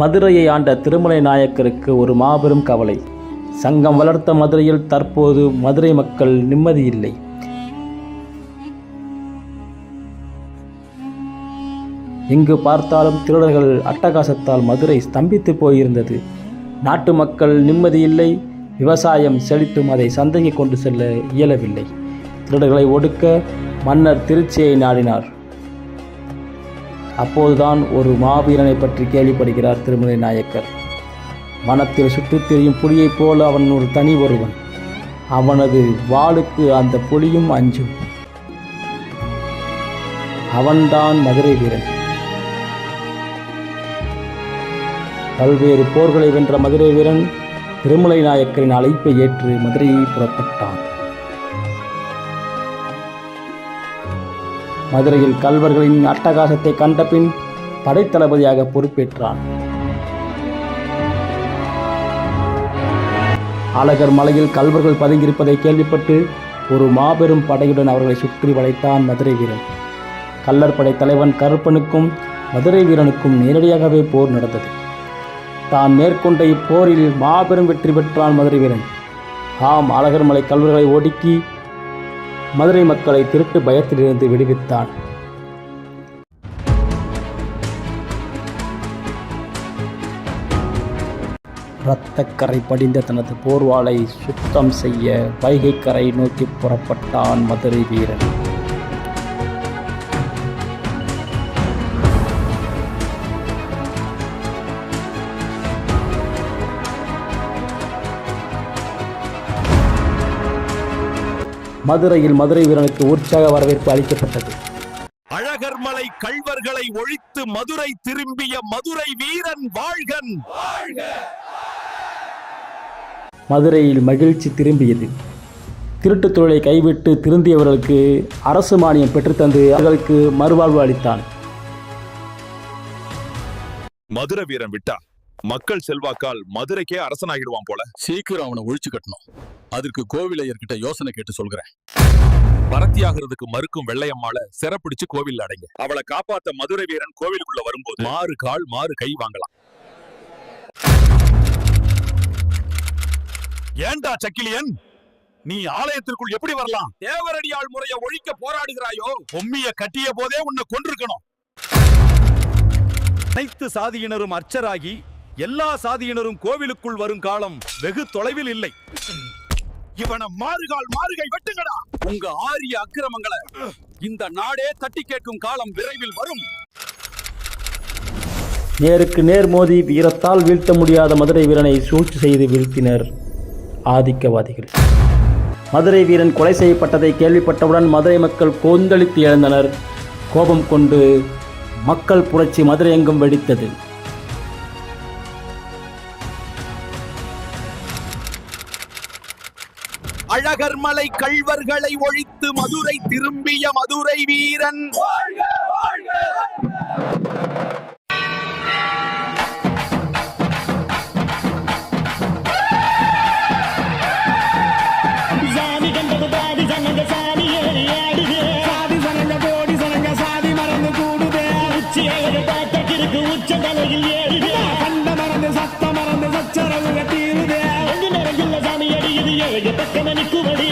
மதுரையை ஆண்ட திருமலை நாயக்கருக்கு ஒரு மாபெரும் கவலை. சங்கம் வளர்த்த மதுரையில் தற்போது மதுரை மக்கள் நிம்மதியில்லை எங்கு பார்த்தாலும் திருடர்கள் அட்டகாசத்தால் மதுரை ஸ்தம்பித்து போயிருந்தது. நாட்டு மக்கள் நிம்மதியில்லை விவசாயம் செழித்தும் அதை சந்தைக்கு கொண்டு செல்ல இயலவில்லை. திருடர்களை ஒடுக்க மன்னர் திருச்சியை நாடினார். அப்போதுதான் ஒரு மாவீரனை பற்றி கேள்விப்படுகிறார் திருமலை நாயக்கர். வனத்தில் சுற்றித் திரியும் புலியைப் போல அவன் ஒரு தனி ஒருவன். அவனது வாளுக்கு அந்த புலியும் அஞ்சும். அவன்தான் மதுரை வீரன். பல்வேறு போர்களை வென்ற மதுரை வீரன் திருமலை நாயக்கரின் அழைப்பை ஏற்று மதுரையை புறப்பட்டான். மதுரையில் கல்வர்களின் அட்டகாசத்தை கண்டபின் படைத்தளபதியாக பொறுப்பேற்றான். அழகர் மலையில் கல்வர்கள் பதுங்கியிருப்பதை கேள்விப்பட்டு ஒரு மாபெரும் படையுடன் அவர்களை சுற்றி வளைத்தான் மதுரை வீரன். கல்லற்படை படை தலைவன் கருப்பனுக்கும் மதுரை வீரனுக்கும் நேரடியாகவே போர் நடந்தது. தான் மேற்கொண்ட இப்போரில் மாபெரும் வெற்றி பெற்றான் மதுரை வீரன். ஆம் அழகர் மலை கல்வர்களை ஒடுக்கி மதுரை மக்களை திருட்டு பயத்திலிருந்து விடுவித்தான். இரத்தக்கரை படிந்த தனது போர்வாளை சுத்தம் செய்ய வைகைக்கரை கரை நோக்கி புறப்பட்டான் மதுரை வீரன். மதுரையில் மதுரை வீரனுக்கு உற்சாக வரவேற்பு அளிக்கப்பட்டது. அழகர்மலை கள்வர்களை ஒழித்து மதுரை திரும்பிய மதுரை வீரன் வாழ்கன். மதுரையில் மகிழ்ச்சி திரும்பியது. திருட்டுத் தொழிலை கைவிட்டு திருந்தியவர்களுக்கு அரசு மானியம் பெற்றுத்தந்து அவர்களுக்கு மறுவாழ்வு அளித்தான். மதுரை வீரன் விட்டா மக்கள் செல்வாக்கால் மதுரைக்கே அரசனாகிடுவான் போல. சீக்கிரம் அவனை ஒழிச்சு கட்டணும். அதற்கு கோவிலையர்கிட்ட யோசனை கேட்டு சொல்கிறேன். பரத்தியாகிறதுக்கு மறுக்கும் வெள்ளையம்மாள சிறப்பிடிச்சு கோவில் அடைங்க. அவளை காப்பாத்த மதுரை வீரன் கோவிலுக்குள்ள வரும்போது மாறு கால் மாறு கை வாங்கலாம். ஏண்டா சக்கிலியன்? நீ ஆலயத்திற்குள் எப்படி வரலாம்? தேவரடியாள் முறைய ஒழிக்க போராடுகிறாயோ? பொம்மிய கட்டிய போதே உன்னை கொண்டிருக்கணும் அனைத்து சாதியினரும் அர்ச்சராகி எல்லா சாதியினரும் கோவிலுக்குள் வரும் காலம் வெகு தொலைவில் இல்லை. இவனை மாறுகால் மாறுகை வெட்டுங்கடா. உங்க ஆரிய அக்கிரமங்களை இந்த நாடே தட்டி கேட்கும் காலம் விரைவில் வரும். நேருக்கு நேர் மோதி வீரத்தால் வீழ்த்த முடியாத மதுரை வீரனை சூழ்ச்சி செய்து வீழ்த்தினர் ஆதிக்கவாதிகள். மதுரை வீரன் கொலை செய்யப்பட்டதை கேள்விப்பட்டவுடன் மதுரை மக்கள் கொந்தளித்து எழுந்தனர். கோபம் கொண்டு மக்கள் புரட்சி மதுரை எங்கும் வெடித்தது. அழகர்மலை கள்வர்களை ஒழித்து மதுரை திரும்பிய மதுரை வீரன். உச்சி தலையில் ஏறுது. கண்ட மறந்து சத்த மறந்து சச்சரவு தீருதே கணனி குவடி